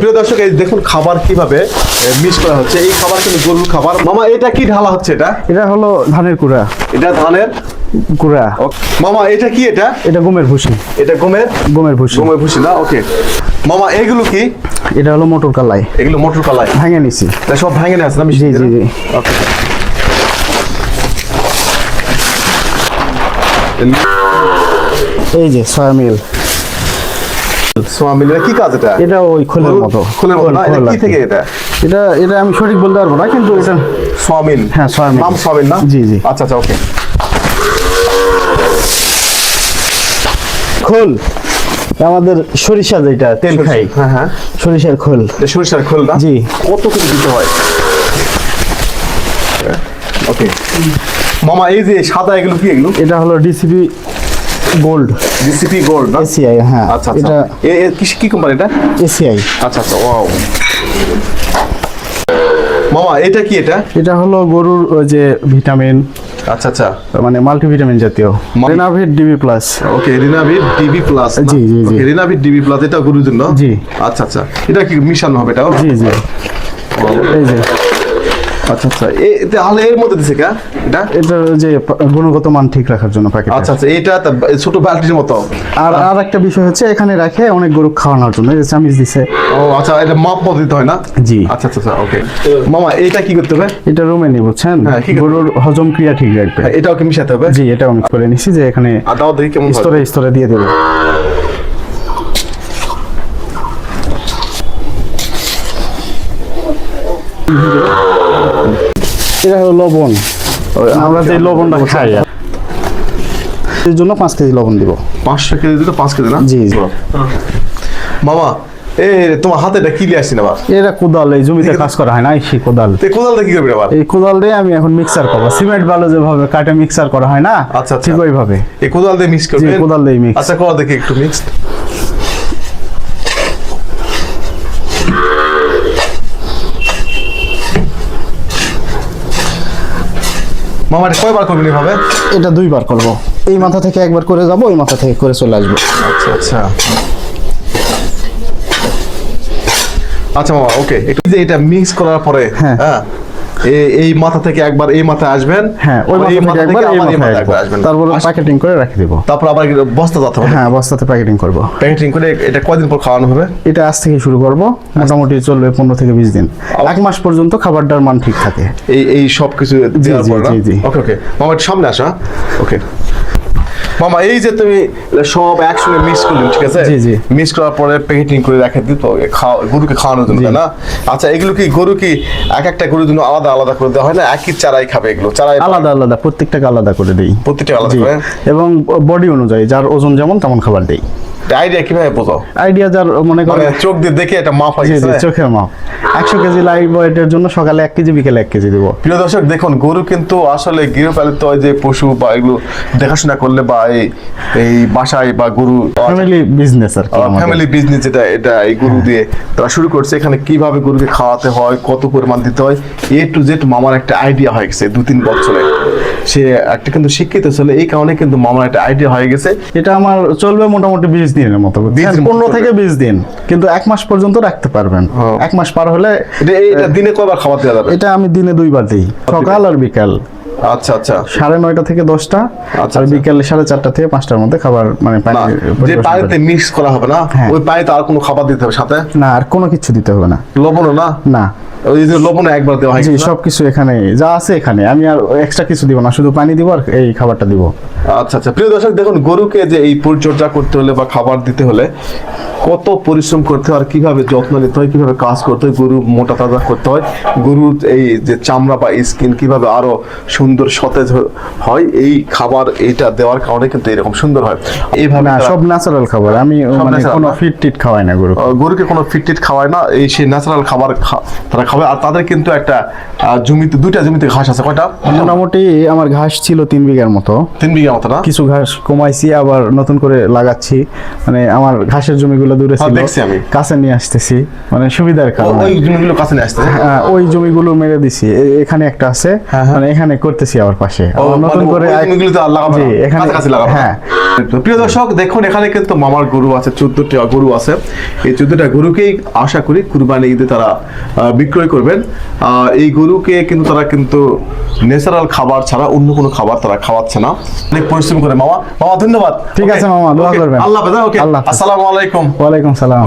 প্রিয় দর্শক এই দেখুন খাবার কীভাবে মিক্স করা হচ্ছে। এই খাবার কিন্তু গরুর খাবার। মামা এটা কি ঢালা হচ্ছে এটা? এটা হলো ধানের কুড়া। এটা ধানের? কুড়া। মামা এটা কি এটা? এটা গমের ভুসি। এটা গমের? গমের ভুসি। গমের ভুসি না? ওকে মামা এগুলো কি? এটা হলো মোটর কালাই। এগুলো মটর কলাই। ভেঙে নিছি। এটা সব ভেঙে নিয়ে আসছে না জি জি জি। ওকে এই যে ছয় মিল কি কাজ এটা? এটা ওই খোলের খোল- মতো। খোলের মতো না? এটা কি থেকে এটা? এটা এটা আমি সঠিক বলতে পারব না কিন্তু এটা সোয়ামিল হ্যাঁ, সোয়াবিন। নাম সোয়ামিল না? জি, জি। আচ্ছা আচ্ছা ওকে। খোল। আমাদের সরিষা যেটা তেল খাই। হ্যাঁ হ্যাঁ। সরিষার খোল। সরিষার খোল না? জি। কত করে দিতে হয়? ওকে। মামা এই যে সাদা এগুলো কি এগুলো? এটা হলো ডিসিপি গোল্ড ডিসিপি গোল্ড না? এসিআই হ্যাঁ। আচ্ছা আচ্ছা। এটা কি কি কোম্পানি এটা? এসিআই আচ্ছা আচ্ছা ওয়াও মামা এটা কি এটা? এটা হলো গরুর ওই যে ভিটামিন। আচ্ছা আচ্ছা। মানে মাল্টিভিটামিন জাতীয়। Renavit DB plus. Okay Renavit DB plus জি, জি, জি। রিনাভিট ডিবি প্লাস এটা গরুর জন্য? জি। আচ্ছা আচ্ছা। এটা কি মিশানো হবে এটা? জি জি। এই যে। আচ্ছা আচ্ছা। তাহলে এর মধ্যে দিছে কা? এটা? এটা যে গুণগত মান ঠিক রাখার জন্য প্যাকেট আচ্ছা আচ্ছা এটা ছোট বালতির মতো। আর আর একটা বিষয় হচ্ছে এখানে রাখে অনেক গরু খাওয়ানোর জন্য এই চামিচ দিছে। ও আচ্ছা এটা মাপ মতো দিতে হয় না? জি। আচ্ছা আচ্ছা আচ্ছা ওকে মামা এটা কি করতে হবে? এটা রুমে নি বুঝছেন? হ্যাঁ। গরুর হজম ক্রিয়া ঠিক রাখবে। হ্যাঁ, এটাও কি মিশাতে হবে? জি এটা আমি করে নিছি যে এখানে দাও দেখি কেমন স্তরে স্তরে দিয়ে দেবো। এটা হলো লবণ। আমরা যে লবণটা খাই এর জন্য পাঁচ কেজি লবণ দিব। পাঁচশো কেজি দিলে পাঁচ কেজি না? জি, জি। মামা এ তোমার হাতে এটা কি আসছি না এটা কোদাল এই জমিতে কাজ করা হয় না এই কোদাল। কোদাল দিয়ে কি করবি আবার এই কোদাল দিয়ে আমি এখন মিক্সার করব। সিমেন্ট বালু যেভাবে কাটে মিক্সার করা হয় না আচ্ছা, আচ্ছা। ঠিক ওইভাবে। এই কোদাল দিয়ে মিক্স করবে জি, কোদাল দিয়ে মিক্স আচ্ছা করো দেখি একটু মিক্সড মামা এটা কয়বার করবেন এভাবে? এটা দুইবার করব। এই মাথা থেকে একবার করে যাব ওই মাথা থেকে করে চলে আসব। আচ্ছা আচ্ছা। আচ্ছা মামা ওকে একটু যে এটা মিক্স করার পরে হ্যাঁ। হ্যাঁ এই মাথা থেকে একবার এই মাথায় আসবেন। হ্যাঁ ওই মাথা থেকে একবার এই মাথায় একবার আসবেন। তারপর প্যাকেটিং করে রেখে দেবো। তারপর আবার বস্তা দাতে হবে? হ্যাঁ বস্তাতে প্যাকেটিং করব। প্যাকেটিং করে এটা কয়দিন পর খাওয়ানো হবে? এটা আজ থেকে শুরু করব। মোটামুটি চলবে পনেরো থেকে বিশ দিন। এক মাস পর্যন্ত খাবারটার মান ঠিক থাকে। এই এই সব কিছু দেওয়ার পর। ওকে ওকে। মামা সামনে আসা ওকে। মামা এই যে তুমি সব একসঙ্গে মিক্স করলে ঠিক আছে? জি, জি। মিক্স করার পরে প্যাকেটিং করে রেখে দিত খাওয়া গরুকে খাওয়ানোর জন্য তাই না? আচ্ছা এগুলো কি গরু কি এক একটা গরুর জন্য আলাদা আলাদা করে দেওয়া হয় না? একই চারাই খাবে এগুলো? চারাই আলাদা আলাদা প্রত্যেকটাকে আলাদা করে দিই। প্রত্যেকটা আলাদা করে? এবং বডি অনুযায়ী যার ওজন যেমন তেমন খাবার দেই। আইডিয়া কীভাবে বোঝাও? আইডিয়া যার মনে করে মানে চোখ দিয়ে দেখে এটা মাপ হয় চোখের মাপ। একশো কেজি লাইভ ওয়েটের জন্য সকালে এক কেজি বিকেলে এক কেজি দিব। প্রিয় দর্শক দেখুন গরু কিন্তু আসলে গৃহপালিত যে পশু বা এগুলো দেখাশোনা করলে বা এই বাসায় বা গরু ফ্যামিলি বিজনেস আর ফ্যামিলি বিজনেস যেটা এটা এই গরু দিয়ে তারা শুরু করছে। এখানে কীভাবে গরুকে খাওয়াতে হয় কত পরিমাণ দিতে হয় এ টু জেড মামার একটা আইডিয়া হয়ে গেছে দু তিন বছরে। সে একটা কিন্তু শিক্ষিত ছিল এই কারণে কিন্তু মামার একটা আইডিয়া হয়ে গেছে। এটা আমার চলবে মোটামুটি বিশ দিনের মতো পনেরো থেকে বিশ দিন। কিন্তু এক মাস পর্যন্ত রাখতে পারবেন। হ্যাঁ। এক মাস পার হলে এটা দিনে কয়বার খাবার দেওয়া যাবে? এটা আমি দিনে দুইবার দিই। সকাল আর বিকাল। আচ্ছা আচ্ছা। সাড়ে নয়টা থেকে দশটা আচ্ছা, আর আচ্ছা। সাড়ে চারটা থেকে পাঁচটার মধ্যে খাবার মানে যে পানিতে মিক্স করা হবে না? হ্যাঁ। ওই পানিতে আর কোনো খাবার দিতে হবে সাথে? না আর কোনো কিছু দিতে হবে না। লবণও না? না। ওই যে লবণে একবার দেওয়া হয় জি সবকিছু এখানে যা আছে এখানে। আমি আর এক্সট্রা কিছু দিব না শুধু পানি দিব আর এই খাবারটা দিব। আচ্ছা আচ্ছা। প্রিয় দর্শক দেখুন গরুকে যে এই পরিচর্যা করতে হলে বা খাবার দিতে হলে কত পরিশ্রম করতে হয় আর কীভাবে যত্ন নিতে হয় কীভাবে কাজ করতে হয় গরু মোটা তাজা করতে হয় গরুর এই যে চামড়া বা স্কিন কীভাবে আরও সুন্দর সতেজ হয় এই খাবার এইটা দেওয়ার কারণে কিন্তু এরকম সুন্দর হয়। এইভাবে না সব ন্যাচারাল খাবার। আমি মানে কোনো? ফিট টিট খাওয়াই না গরু গরুকে কোনো ফিটটিট খাওয়ায় না এই সেই ন্যাচারাল খাবার তারা খাবে। আর তাদের কিন্তু একটা জমিতে দুইটা জমিতে ঘাস আছে কয়টা? মোটামুটি আমার ঘাস ছিল তিন বিঘার মতো। তিন বিঘা মতো না? কিছু ঘাস কমাইছি আবার নতুন করে লাগাচ্ছি। মানে আমার ঘাসের জমিগুলো দূরে হ্যাঁ, ছিল। দেখছি আমি। কাছে নিয়ে আসতেছি। মানে সুবিধার কারণে ওই জমিগুলো কাছে নিয়ে আসতে? হ্যাঁ, ওই জমিগুলো মেরে দিছি। এখানে একটা আছে। হ্যাঁ। মানে এখানে করতেছি আবার পাশে। নতুন মানে করে জি এখানে? হ্যাঁ। প্রিয় দর্শক দেখুন এখানে কিন্তু মামার গরু আছে চোদ্দটা গরু আছে। এই চোদ্দটা গরুকেই আশা করি কুরবানি ঈদে তারা বিক্রয় করবেন। এই গরুকে কিন্তু তারা কিন্তু ন্যাচারাল খাবার ছাড়া অন্য কোনো খাবার তারা খাওয়াচ্ছে না। অনেক পরিশ্রম করে মামা। মামা ধন্যবাদ। ঠিক আছে মামা, দোয়া করবেন। আল্লাহ আল্লাহ। আসসালামু আলাইকুম। ওয়ালাইকুম সালাম।